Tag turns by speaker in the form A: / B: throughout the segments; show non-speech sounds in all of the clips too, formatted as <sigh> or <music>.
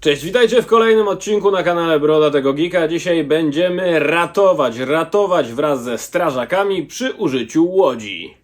A: Cześć, witajcie w kolejnym odcinku na kanale Broda tego Geeka. Dzisiaj będziemy ratować, ratować wraz ze strażakami przy użyciu łodzi.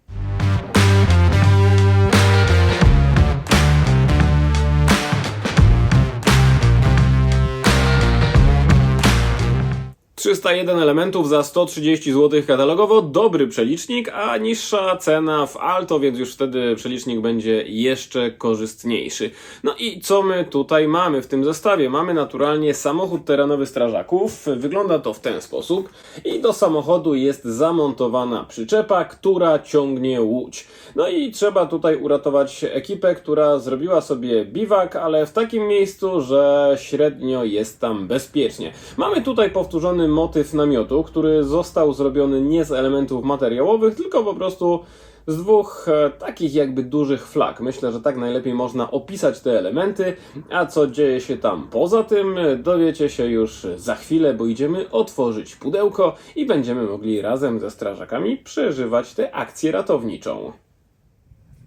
A: ...301 elementów za 130 zł katalogowo, dobry przelicznik, a niższa cena w Alto, więc już wtedy przelicznik będzie jeszcze korzystniejszy. No i co my tutaj mamy w tym zestawie? Mamy naturalnie samochód terenowy strażaków, wygląda to w ten sposób i do samochodu jest zamontowana przyczepa, która ciągnie łódź. No i trzeba tutaj uratować ekipę, która zrobiła sobie biwak, ale w takim miejscu, że średnio jest tam bezpiecznie. Mamy tutaj powtórzony motyw namiotu, który został zrobiony nie z elementów materiałowych, tylko po prostu z dwóch e, takich jakby dużych flag. Myślę, że tak najlepiej można opisać te elementy, a co dzieje się tam poza tym, e, dowiecie się już za chwilę, bo idziemy otworzyć pudełko i będziemy mogli razem ze strażakami przeżywać tę akcję ratowniczą.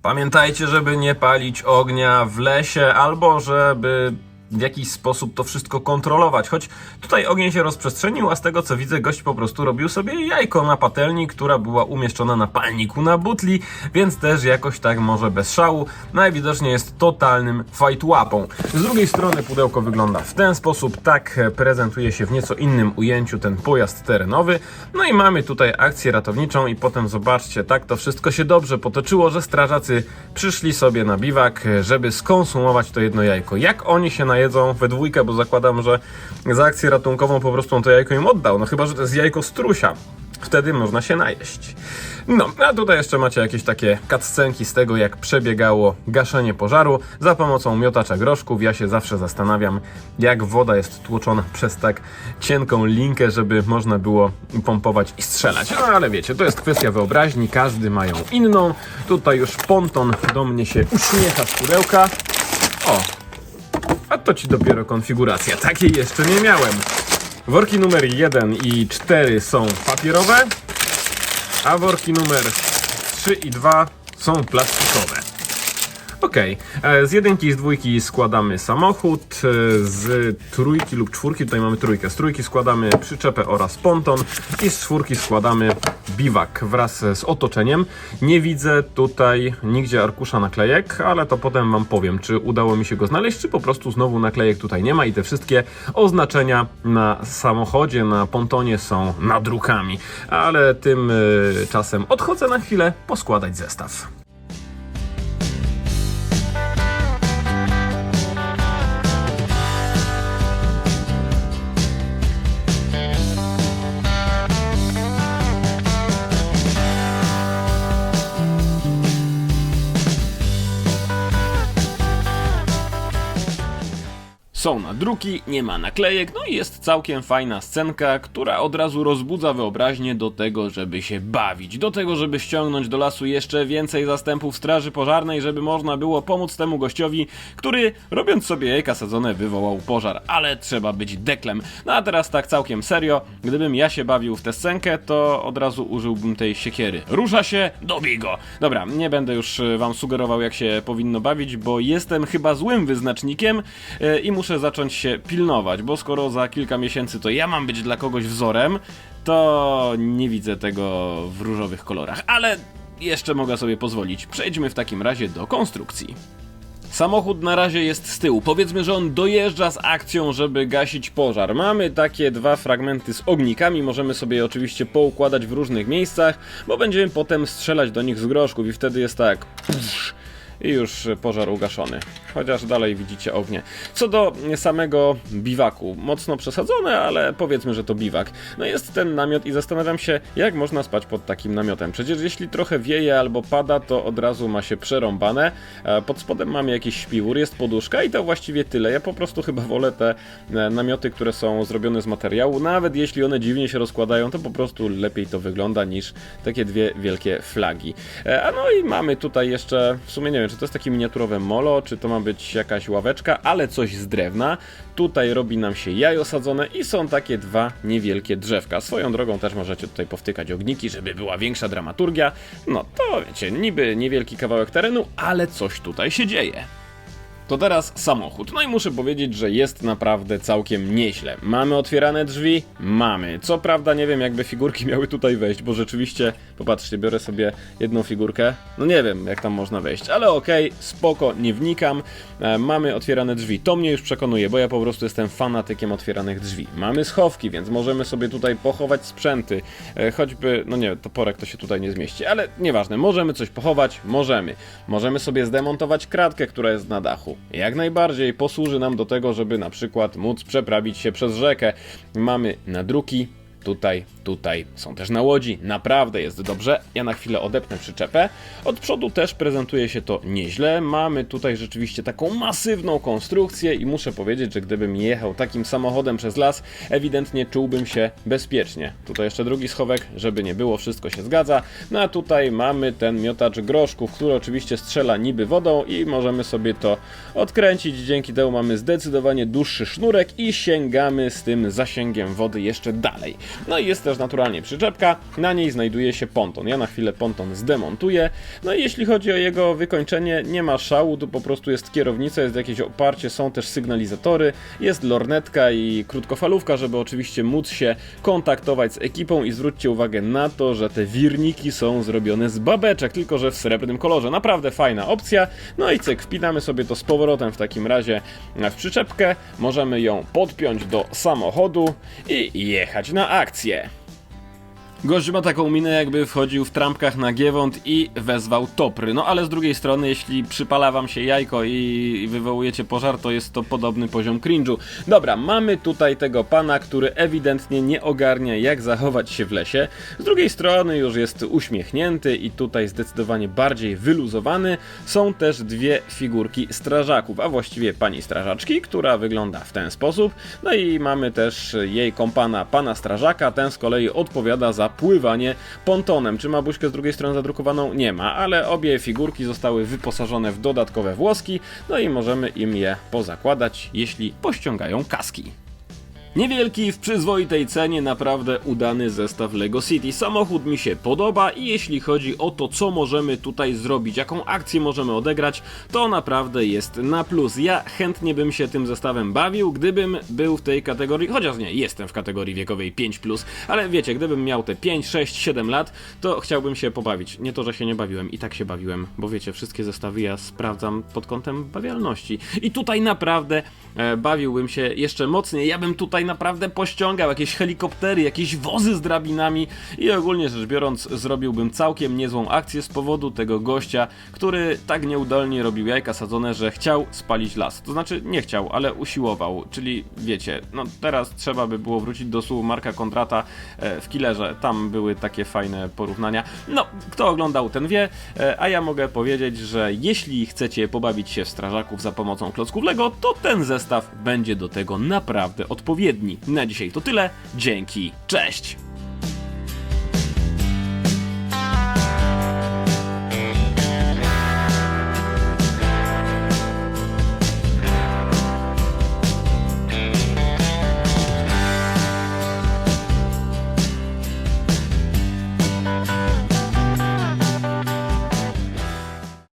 A: Pamiętajcie, żeby nie palić ognia w lesie albo żeby w jakiś sposób to wszystko kontrolować. Choć tutaj ogień się rozprzestrzenił, a z tego co widzę, gość po prostu robił sobie jajko na patelni, która była umieszczona na palniku na butli, więc też jakoś tak może bez szału. Najwidoczniej jest totalnym fight łapą. Z drugiej strony pudełko wygląda w ten sposób, tak prezentuje się w nieco innym ujęciu ten pojazd terenowy. No i mamy tutaj akcję ratowniczą i potem zobaczcie, tak to wszystko się dobrze potoczyło, że strażacy przyszli sobie na biwak, żeby skonsumować to jedno jajko. Jak oni się najedzą we dwójkę, bo zakładam, że za akcję ratunkową po prostu on to jajko im oddał. No chyba, że to jest jajko strusia. Wtedy można się najeść. No, a tutaj jeszcze macie jakieś takie cutscenki z tego, jak przebiegało gaszenie pożaru za pomocą miotacza groszków. Ja się zawsze zastanawiam, jak woda jest tłoczona przez tak cienką linkę, żeby można było pompować i strzelać. No ale wiecie, to jest kwestia wyobraźni, każdy mają inną. Tutaj już ponton do mnie się uśmiecha z pudełka. To ci dopiero konfiguracja. Takiej jeszcze nie miałem. Worki numer 1 i 4 są papierowe, a worki numer 3 i 2 są plastikowe. E, z jedynki i z dwójki składamy samochód, e, z trójki lub czwórki, tutaj mamy trójkę, z trójki składamy przyczepę oraz ponton i z czwórki składamy biwak wraz z otoczeniem. Nie widzę tutaj nigdzie arkusza naklejek, ale to potem Wam powiem, czy udało mi się go znaleźć, czy po prostu znowu naklejek tutaj nie ma i te wszystkie oznaczenia na samochodzie, na pontonie są nadrukami. Ale tym e, odchodzę na chwilę poskładać zestaw. Są nadruki, nie ma naklejek, no i jest całkiem fajna scenka, która od razu rozbudza wyobraźnię do tego, żeby się bawić, do tego, żeby ściągnąć do lasu jeszcze więcej zastępów straży pożarnej, żeby można było pomóc temu gościowi, który robiąc sobie jajka sadzone wywołał pożar, ale trzeba być deklem. No a teraz tak całkiem serio, gdybym ja się bawił w tę scenkę, to od razu użyłbym tej siekiery. Rusza się, dobij go! Dobra, nie będę już e, wam sugerował jak się powinno bawić, bo jestem chyba złym wyznacznikiem e, i muszę zacząć się pilnować, bo skoro za kilka miesięcy to ja mam być dla kogoś wzorem, to nie widzę tego w różowych kolorach, ale jeszcze mogę sobie pozwolić. Przejdźmy w takim razie do konstrukcji. Samochód na razie jest z tyłu. Powiedzmy, że on dojeżdża z akcją, żeby gasić pożar. Mamy takie dwa fragmenty z ognikami, możemy sobie oczywiście poukładać w różnych miejscach, bo będziemy potem strzelać do nich z groszków i wtedy jest tak. Psz, i już pożar ugaszony. Chociaż dalej widzicie ognie. Co do samego biwaku, mocno przesadzone, ale powiedzmy, że to biwak. No jest ten namiot i zastanawiam się, jak można spać pod takim namiotem. Przecież jeśli trochę wieje albo pada, to od razu ma się przerąbane. E, Pod spodem mamy jakiś śpiwór, jest poduszka i to właściwie tyle. Ja po prostu chyba wolę te e, namioty, które są zrobione z materiału. Nawet jeśli one dziwnie się rozkładają, to po prostu lepiej to wygląda niż takie dwie wielkie flagi. E, A no i mamy tutaj jeszcze, w sumie nie wiem, czy to jest takie miniaturowe molo, czy to ma być jakaś ławeczka, ale coś z drewna. Tutaj robi nam się jajo sadzone i są takie dwa niewielkie drzewka. Swoją drogą też możecie tutaj powtykać ogniki, żeby była większa dramaturgia. No to wiecie, niby niewielki kawałek terenu, ale coś tutaj się dzieje. To teraz samochód. No i muszę powiedzieć, że jest naprawdę całkiem nieźle. Mamy otwierane drzwi? Mamy. Co prawda nie wiem, jakby figurki <laughs> miały tutaj wejść, bo rzeczywiście, popatrzcie, biorę sobie jedną figurkę. No nie wiem, jak tam można wejść, ale okej, spoko, nie wnikam. E, mamy otwierane drzwi. To mnie już przekonuje, bo ja po prostu jestem fanatykiem otwieranych drzwi. Mamy schowki, więc możemy sobie tutaj pochować sprzęty. E, choćby, no nie, toporek to się tutaj nie zmieści, ale nieważne, możemy coś pochować, możemy. Możemy sobie zdemontować kratkę, która jest na dachu. Jak najbardziej posłuży nam do tego, żeby na przykład móc przeprawić się przez rzekę. Mamy nadruki, tutaj, tutaj, są też na łodzi, naprawdę jest dobrze. Ja na chwilę odepnę przyczepę. Od przodu też prezentuje się to nieźle. Mamy tutaj rzeczywiście taką masywną konstrukcję i muszę powiedzieć, że gdybym jechał takim samochodem przez las, ewidentnie czułbym się bezpiecznie. Tutaj jeszcze drugi schowek, żeby nie było, wszystko się zgadza. No a tutaj mamy ten miotacz groszków, który oczywiście strzela niby wodą i możemy sobie to odkręcić. Dzięki temu mamy zdecydowanie dłuższy sznurek i sięgamy z tym zasięgiem wody jeszcze dalej. No i jest też naturalnie przyczepka, na niej znajduje się ponton. Ja na chwilę ponton zdemontuję. No i jeśli chodzi o jego wykończenie, nie ma szału, tu po prostu jest kierownica, jest jakieś oparcie, są też sygnalizatory, jest lornetka i krótkofalówka, żeby oczywiście móc się kontaktować z ekipą i zwróćcie uwagę na to, że te wirniki są zrobione z babeczek, tylko że w srebrnym kolorze. Naprawdę fajna opcja. No i cyk, wpinamy sobie to z powrotem w takim razie w przyczepkę, możemy ją podpiąć do samochodu i jechać na akcję. Gość ma taką minę, jakby wchodził w trampkach na Giewont i wezwał topry. No ale z drugiej strony, jeśli przypala wam się jajko i wywołujecie pożar, to jest to podobny poziom cringe'u. Dobra, mamy tutaj tego pana, który ewidentnie nie ogarnia, jak zachować się w lesie. Z drugiej strony już jest uśmiechnięty i tutaj zdecydowanie bardziej wyluzowany. Są też dwie figurki strażaków, a właściwie pani strażaczki, która wygląda w ten sposób. No i mamy też jej kompana, pana strażaka. Ten z kolei odpowiada za pływanie pontonem. Czy ma buźkę z drugiej strony zadrukowaną? Nie ma, ale obie figurki zostały wyposażone w dodatkowe włoski, no i możemy im je pozakładać, jeśli pościągają kaski. Niewielki, w przyzwoitej cenie, naprawdę udany zestaw LEGO City. Samochód mi się podoba i jeśli chodzi o to, co możemy tutaj zrobić, jaką akcję możemy odegrać, to naprawdę jest na plus. Ja chętnie bym się tym zestawem bawił, gdybym był w tej kategorii, chociaż nie, jestem w kategorii wiekowej 5+, ale wiecie, gdybym miał te 5, 6, 7 lat, to chciałbym się pobawić. Nie to, że się nie bawiłem, i tak się bawiłem, bo wiecie, wszystkie zestawy ja sprawdzam pod kątem bawialności. I tutaj naprawdę e, bawiłbym się jeszcze mocniej. Ja bym tutaj naprawdę pościągał jakieś helikoptery, jakieś wozy z drabinami i ogólnie rzecz biorąc zrobiłbym całkiem niezłą akcję z powodu tego gościa, który tak nieudolnie robił jajka sadzone, że chciał spalić las. To znaczy nie chciał, ale usiłował, czyli wiecie, no teraz trzeba by było wrócić do słów Marka Kondrata e, w Killerze, tam były takie fajne porównania. No, kto oglądał ten wie, e, a ja mogę powiedzieć, że jeśli chcecie pobawić się w strażaków za pomocą klocków Lego, to ten zestaw będzie do tego naprawdę odpowiedni. Na dzisiaj to tyle, dzięki, cześć!